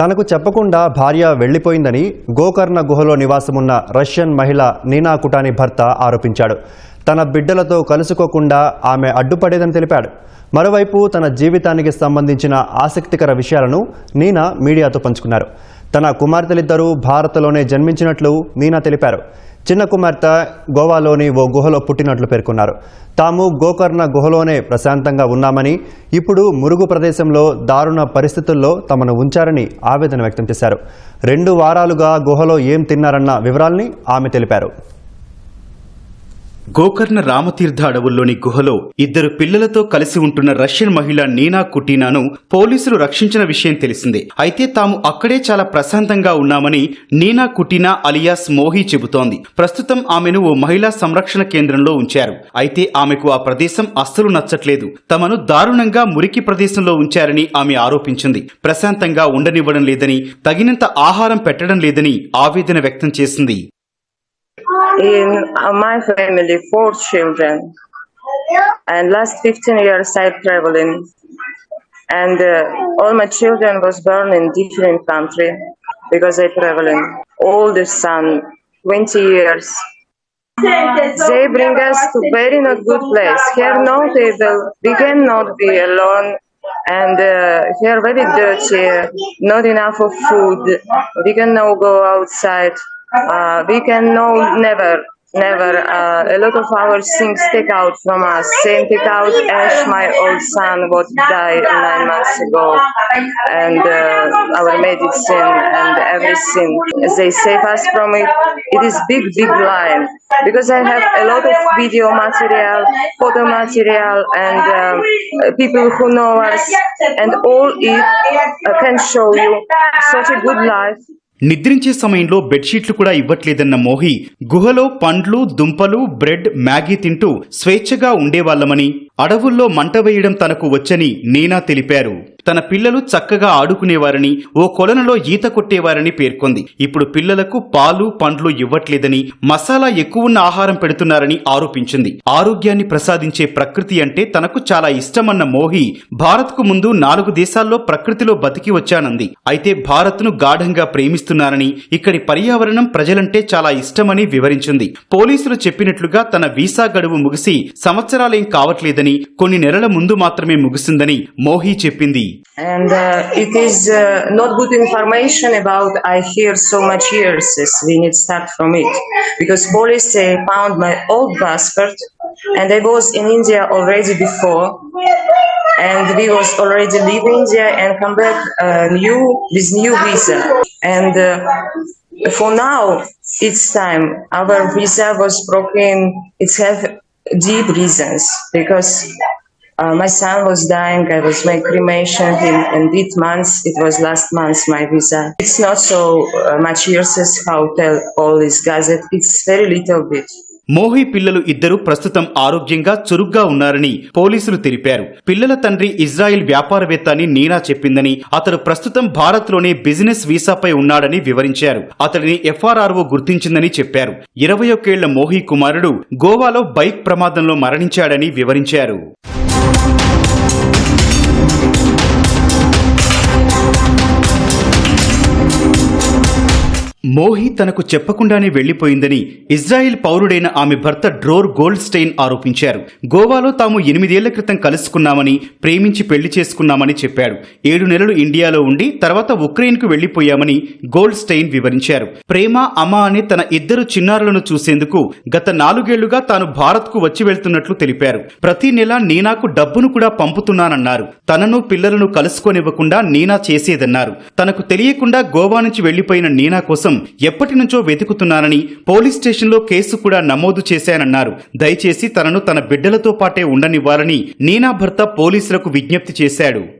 తనకు చెప్పకుండా భార్య వెళ్ళిపోయిందని గోకర్ణ గుహలో నివాసమున్న రష్యన్ మహిళ నీనా కుటాని భర్త ఆరోపించాడు. తన బిడ్డలతో కలుసుకోకుండా ఆమె అడ్డుపడేదని తెలిపాడు. మరోవైపు తన జీవితానికి సంబంధించిన ఆసక్తికర విషయాలను నీనా మీడియాతో పంచుకున్నారు. తన కుమార్తెలిద్దరూ భారత్లోనే జన్మించినట్లు నీనా తెలిపారు. చిన్న కుమార్తె గోవాలోని ఓ గుహలో పుట్టినట్లు పేర్కొన్నారు. తాము గోకర్ణ గుహలోనే ప్రశాంతంగా ఉన్నామని ఇప్పుడు మురుగు ప్రదేశంలో దారుణ పరిస్థితుల్లో తమను ఉంచారని ఆవేదన వ్యక్తం చేశారు. రెండు వారాలుగా గుహలో ఏం తిన్నారన్న వివరాల్ని ఆమె తెలిపారు. గోకర్ణ రామతీర్థ అడవుల్లోని గుహలో ఇద్దరు పిల్లలతో కలిసి ఉంటున్న రష్యన్ మహిళ నీనా కుటీనాను పోలీసులు రక్షించిన విషయం తెలిసిందే. అయితే తాము అక్కడే చాలా ప్రశాంతంగా ఉన్నామని నీనా కుటీనా అలియాస్ మోహి చెబుతోంది. ప్రస్తుతం ఆమెను ఓ మహిళా సంరక్షణ కేంద్రంలో ఉంచారు. అయితే ఆమెకు ఆ ప్రదేశం అస్సలు నచ్చట్లేదు. తమను దారుణంగా మురికి ప్రదేశంలో ఉంచారని ఆమె ఆరోపించింది. ప్రశాంతంగా ఉండనివ్వడం లేదని తగినంత ఆహారం పెట్టడం లేదని ఆవేదన వ్యక్తం చేసింది. In uh, my family four children. And last 15 years i traveling. And uh, all my children was born in different country because i traveling. Oldest son 20 years. They bring us to very not good place. Here no table we cannot be alone. And uh, here very dirty not enough of food. We can now go outside uh, we can know never never. Uh, a lot of our things take out from us. Same take out ash my old son what died nine months ago. And uh, our medicine and everything. They save us from it it is big big lie. Because i have a lot of video material photo material and um, people who know us. And all it uh, can show you such a good life నిద్రించే సమయంలో బెడ్షీట్లు కూడా ఇవ్వట్లేదన్న మోహి గుహలో పండ్లు దుంపలు bread Maggi తింటూ స్వేచ్ఛగా ఉండేవాళ్ళమని అడవుల్లో మంట వేయడం తనకు వచ్చని నీనా తెలిపారు. తన పిల్లలు చక్కగా ఆడుకునేవారని ఓ కొలనులో ఈత కొట్టేవారని పేర్కొంది. ఇప్పుడు పిల్లలకు పాలు పండ్లు ఇవ్వట్లేదని మసాలా ఎక్కువున్న ఆహారం పెడుతున్నారని ఆరోపించింది. ఆరోగ్యాన్ని ప్రసాదించే ప్రకృతి అంటే తనకు చాలా ఇష్టమన్న మోహి భారత్కు ముందు నాలుగు దేశాల్లో ప్రకృతిలో బతికి వచ్చానంది. అయితే భారత్ను గాఢంగా ప్రేమిస్తున్నారని ఇక్కడి పర్యావరణం ప్రజలంటే చాలా ఇష్టమని వివరించింది. పోలీసులు చెప్పినట్లుగా తన వీసా గడువు ముగిసి సంవత్సరాలేం కావట్లేదని కొన్ని నెలల ముందు మాత్రమే ముగిసిందని మోహి చెప్పింది. And uh, it is uh, not good information about i hear so much years we need start from it. Because police they found my old passport and i was in india already before. And we was already leave india and come back uh, new with new visa. And uh, for now it's time. Our visa was broken. It's have deep reasons because uh, my son was dying. I was made cremation in, in eight months. It was last month my visa. It's not so uh, much years as how tell all this gazette. It's very little bit. మోహి పిల్లలు ఇద్దరు ప్రస్తుతం ఆరోగ్యంగా చురుగ్గా ఉన్నారని పోలీసులు తెలిపారు పిల్లల తండ్రి ఇజ్రాయెల్ వ్యాపారవేత్త అని నీనా చెప్పిందని అతడు ప్రస్తుతం భారత్లోనే బిజినెస్ వీసాపై ఉన్నాడని వివరించారు అతడిని ఎఫ్ఆర్ఆర్ఓ గుర్తించిందని చెప్పారు ఇరవై ఒకేళ్ళ మోహి కుమారుడు గోవాలో బైక్ ప్రమాదంలో మరణించాడని వివరించారు మోహి తనకు చెప్పకుండానే వెళ్ళిపోయిందని ఇజ్రాయెల్ పౌరుడైన ఆమె భర్త డ్రోర్ గోల్డ్ స్టెయిన్ ఆరోపించారు. గోవాలో తాము ఎనిమిదేళ్ళ క్రితం కలుసుకున్నామని ప్రేమించి పెళ్ళి చేసుకున్నామని చెప్పాడు. ఏడు నెలలు ఇండియాలో ఉండి తర్వాత ఉక్రెయిన్కు వెళ్ళిపోయామని గోల్డ్ స్టెయిన్ వివరించారు. ప్రేమ అమ అనే తన ఇద్దరు చిన్నారులను చూసేందుకు గత నాలుగేళ్ళుగా తాను భారత్కు వచ్చి వెళ్తున్నట్లు తెలిపారు. ప్రతి నెల నీనాకు డబ్బును కూడా పంపుతున్నానన్నారు. తనను పిల్లలను కలుసుకోనివ్వకుండా నీనా చేసేదన్నారు. తనకు తెలియకుండా గోవా నుంచి వెళ్ళిపోయిన నీనా కోసం ఎప్పటి నుంచో వెతుకుతున్నానని పోలీస్ స్టేషన్లో కేసు కూడా నమోదు చేశానన్నారు. దయచేసి తనను తన బిడ్డలతో పాటే ఉండనివ్వాలని నీనా భర్త పోలీసులకు విజ్ఞప్తి చేశాడు.